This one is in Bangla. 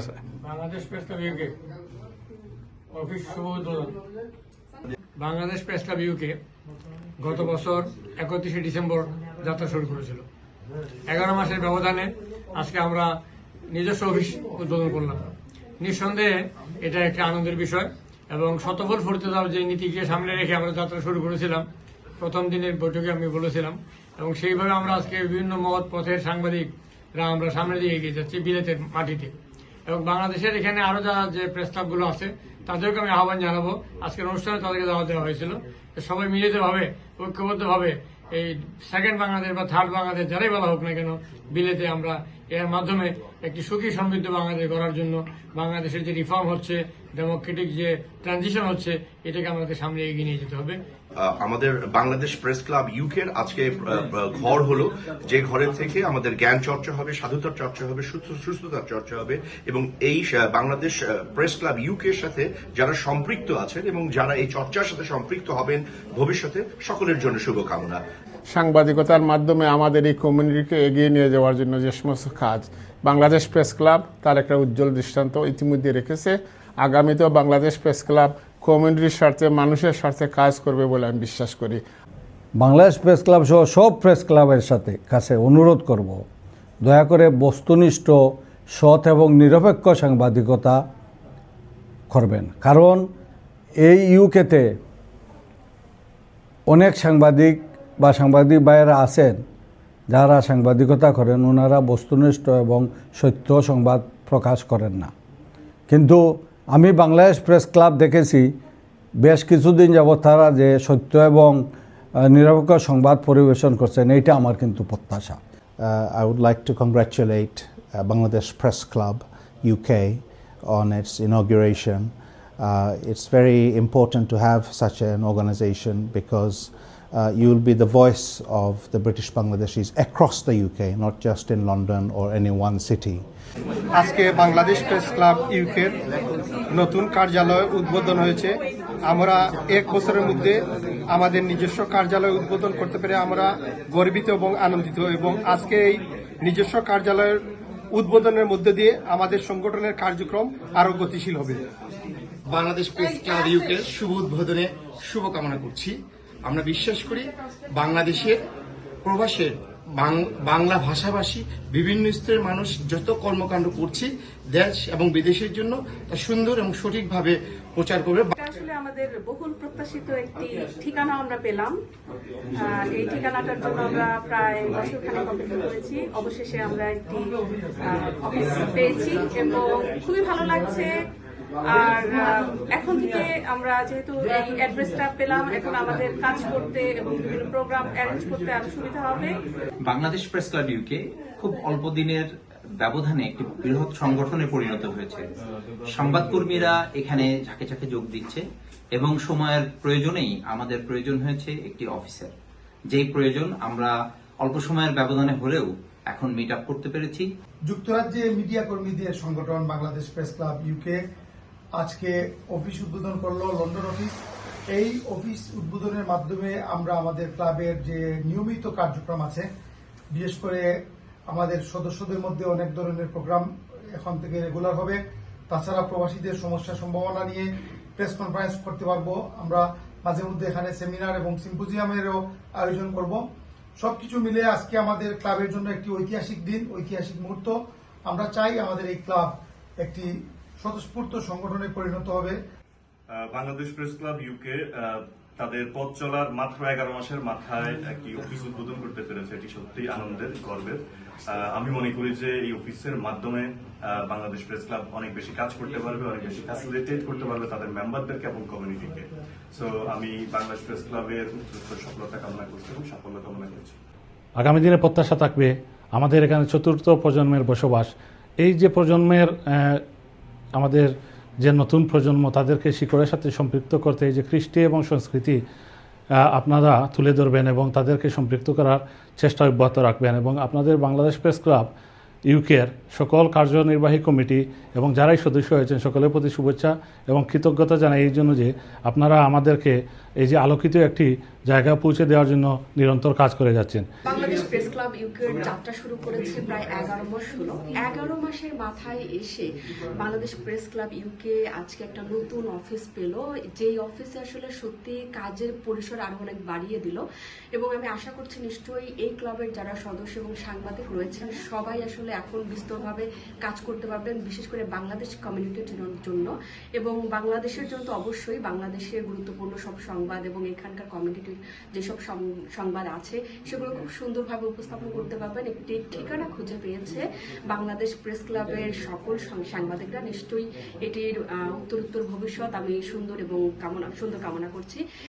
আছে Bangladesh press club UK office শুভ বাংলাদেশ প্রেস ক্লাব ইউকে গত বছর একত্রিশে ডিসেম্বর যাত্রা শুরু করেছিল। এগারো মাসের ব্যবধানে আজকে আমরা নিজস্ব অফিস উদ্বোধন করলাম। নিঃসন্দেহে এটা একটা আনন্দের বিষয় এবং শতফল ফরিদার যে নীতিকে সামনে রেখে আমরা যাত্রা শুরু করেছিলাম। প্রথম দিনের বৈঠকে আমি বলেছিলাম এবং সেইভাবে আমরা আজকে বিভিন্ন মহৎ পথের সাংবাদিকরা আমরা সামনে দিয়ে এগিয়ে যাচ্ছি বিলেতের মাটিতে। এবং বাংলাদেশের এখানে আরও যারা যে প্রেস আছে তাদেরকে আমি আহ্বান জানাব। আজকের অনুষ্ঠানে তাদেরকে দাওয়া দেওয়া হয়েছিল। সবাই মিলিত ভাবে ঐক্যবদ্ধ ভাবে এই সেকেন্ড বাংলাদেশ বা থার্ড বাংলাদেশ যারাই বলা হোক না কেন, বিলেতে আমরা এর মাধ্যমে একটি সুখী সমৃদ্ধ বাংলাদেশ গড়ার জন্য বাংলাদেশের যে রিফর্ম হচ্ছে ডেমোক্রেটিক যে ট্রানজিশন হচ্ছে এটাকে আমাদের সামনে এগিয়ে নিয়ে যেতে হবে। আমাদের বাংলাদেশ প্রেস ক্লাব ইউকের আজকে ঘর হলো। যে ঘরের থেকে আমাদের জ্ঞান চর্চা হবে সাধুতার চর্চা হবে সুস্থতার চর্চা হবে এবং এই বাংলাদেশ প্রেস ক্লাব ইউকের সাথে যারা সম্পৃক্ত আছেন এবং যারা এই চর্চার সাথে সম্পৃক্ত হবেন ভবিষ্যতে সকলের জন্য শুভকামনা। সাংবাদিকতার মাধ্যমে আমাদের এই কমিউনিটিকে এগিয়ে নিয়ে যাওয়ার জন্য যে সমস্ত কাজ বাংলাদেশ প্রেস ক্লাব তার একটা উজ্জ্বল দৃষ্টান্ত ইতিমধ্যে রেখেছে। আগামীতেও বাংলাদেশ প্রেস ক্লাব কমিউনিটির স্বার্থে, মানুষের স্বার্থে কাজ করবে বলে আমি বিশ্বাস করি। বাংলাদেশ প্রেস ক্লাব সহ সব প্রেস ক্লাবের সাথে কাছে অনুরোধ করব, দয়া করে বস্তুনিষ্ঠ, সৎ এবং নিরপেক্ষ সাংবাদিকতা করবেন। কারণ এই ইউকেতে অনেক সাংবাদিক বা সাংবাদিক ভাইয়েরা আছেন, যারা সাংবাদিকতা করেন, ওনারা বস্তুনিষ্ঠ এবং সত্য সংবাদ প্রকাশ করেন না। কিন্তু আমি বাংলাদেশ প্রেস ক্লাব দেখেছি, বেশ কিছুদিন যাবৎ তারা যে সত্য এবং নিরপেক্ষ সংবাদ পরিবেশন করছেন, এইটা আমার কিন্তু প্রত্যাশা। I would like to congratulate Bangladesh press club UK on its inauguration Uh, it's very important to have such an organization because uh, you will be the voice of the British Bangladeshis across the UK, not just in London or any one city. আজকে বাংলাদেশ প্রেস ক্লাব ইউকের নতুন কার্যালয় উদ্বোধন হয়েছে। আমরা এক বছরের মধ্যে আমাদের নিজস্ব কার্যালয় উদ্বোধন করতে পেরে আমরা গর্বিত এবং আনন্দিত। এবং আজকে এই নিজস্ব কার্যালয়ের উদ্বোধনের মধ্যে দিয়ে আমাদের সংগঠনের কার্যক্রম আরও গতিশীল হবে। বাংলাদেশ প্রেস ক্লাব ইউকের শুভ উদ্বোধনে শুভকামনা করছি। আমরা বিশ্বাস করি বাংলাদেশের প্রবাসের বাংলা ভাষাভাষী বিভিন্ন স্তরের মানুষ যত কর্মকাণ্ড করছি দেশ এবং বিদেশের জন্য তা সুন্দর এবং সঠিকভাবে প্রচার করবে। আসলে আমাদের বহুল প্রত্যাশিত একটি ঠিকানা আমরা পেলাম। এই ঠিকানাটার জন্য আমরা প্রায় বছর খানেক অপেক্ষা করেছি। অবশেষে আমরা একটি অফিস পেয়েছি এবং খুবই ভালো লাগছে। আর এখন থেকে আমরা যেহেতু এই অ্যাড্রেসটা পেলাম এখন আমাদের কাজ করতে এবং বিভিন্ন প্রোগ্রাম অ্যারেঞ্জ করতে আরও সুবিধা হবে। বাংলাদেশ প্রেস ক্লাব ইউকে খুব অল্প দিনের ব্যবধানে একটি বৃহৎ সংগঠনে পরিণত হয়েছে। সংবাদকর্মীরা এখানে ঝাঁকে ঝাঁকে যোগ দিচ্ছে এবং সময়ের প্রয়োজনেই আমাদের প্রয়োজন হয়েছে একটি অফিসার। যেই প্রয়োজন আমরা অল্প সময়ের ব্যবধানে হলেও এখন মিট আপ করতে পেরেছি। যুক্তরাজ্যে মিডিয়া কর্মীদের সংগঠন বাংলাদেশ প্রেস ক্লাব ইউকে আজকে অফিস উদ্বোধন করল লন্ডন অফিস। এই অফিস উদ্বোধনের মাধ্যমে আমরা আমাদের ক্লাবের যে নিয়মিত কার্যক্রম আছে, বিশেষ করে আমাদের সদস্যদের মধ্যে অনেক ধরনের প্রোগ্রাম এখন থেকে রেগুলার হবে। তাছাড়া প্রবাসীদের সমস্যা সম্ভাবনা নিয়ে প্রেস কনফারেন্স করতে পারব। আমরা মাঝে মধ্যে এখানে সেমিনার এবং সিম্পোজিয়ামেরও আয়োজন করব। সবকিছু মিলে আজকে আমাদের ক্লাবের জন্য একটি ঐতিহাসিক দিন, ঐতিহাসিক মুহূর্ত। আমরা চাই আমাদের এই ক্লাব একটি স্বতঃস্ফূর্ত সংগঠনে পরিণত হবে। বাংলাদেশ প্রেস ক্লাব ইউকে তাদের পথ চলার মাত্র এগারো মাসের মাথায় একটি অফিস উদ্বোধন করতে পেরেছে। এটি সত্যি আনন্দের গর্বের। আমি মনে করি যে এই অফিসের মাধ্যমে বাংলাদেশ প্রেস ক্লাব অনেক বেশি কাজ করতে পারবে অনেক বেশি ফ্যাসিলিটেট করতে পারবে তাদের মেম্বারদেরকে এবং কমিউনিটিকে সো আমি বাংলাদেশ প্রেস ক্লাবের সফলতা কামনা করছি এবং সাফল্য কামনা করছি। আগামী দিনে প্রত্যাশা থাকবে আমাদের এখানে চতুর্থ প্রজন্মের বসবাস। এই যে প্রজন্মের আমাদের যে নতুন প্রজন্ম, তাদেরকে শিকড়ের সাথে সম্পৃক্ত করতে এই যে কৃষ্টি এবং সংস্কৃতি আপনারা তুলে ধরবেন এবং তাদেরকে সম্পৃক্ত করার চেষ্টা অব্যাহত রাখবেন এবং আপনাদের বাংলাদেশ প্রেস ক্লাব, ইউকের সকল কার্যনির্বাহী কমিটি এবং যারাই সদস্য হয়েছেন, সকলের প্রতি শুভেচ্ছা এবং কৃতজ্ঞতা জানাই এই জন্য যে আপনারা আমাদেরকে এই যে আলোকিত একটি জায়গা পৌঁছে দেওয়ার জন্য নিরন্তর কাজ করে যাচ্ছেন। বাংলাদেশ প্রেস ক্লাব ইউকের যাত্রা শুরু করেছে প্রায় এগারো মাস হলো। এগারো মাসের মাথায় এসে বাংলাদেশ প্রেস ক্লাব ইউকে আজকে একটা নতুন অফিস পেল। যেই অফিসে আসলে সত্যি কাজের পরিসর আরও অনেক বাড়িয়ে দিল। এবং আমি আশা করছি নিশ্চয়ই এই ক্লাবের যারা সদস্য এবং সাংবাদিক রয়েছেন, সবাই আসলে এখন বিস্তরভাবে কাজ করতে পারবেন, বিশেষ করে বাংলাদেশ কমিউনিটির জন্য। এবং বাংলাদেশের জন্য তো অবশ্যই বাংলাদেশের গুরুত্বপূর্ণ সব সংবাদ এবং এখানকার কমিউনিটির যেসব সংবাদ আছে, সেগুলো খুব সুন্দরভাবে উপস্থাপন করতে পারবেন। একটি ঠিকানা খুঁজে পেয়েছে বাংলাদেশ প্রেস ক্লাবের সকল সাংবাদিকরা। নিশ্চয়ই এটির উত্তরোত্তর ভবিষ্যৎ আমি সুন্দর এবং কামনা, সুন্দর কামনা করছি।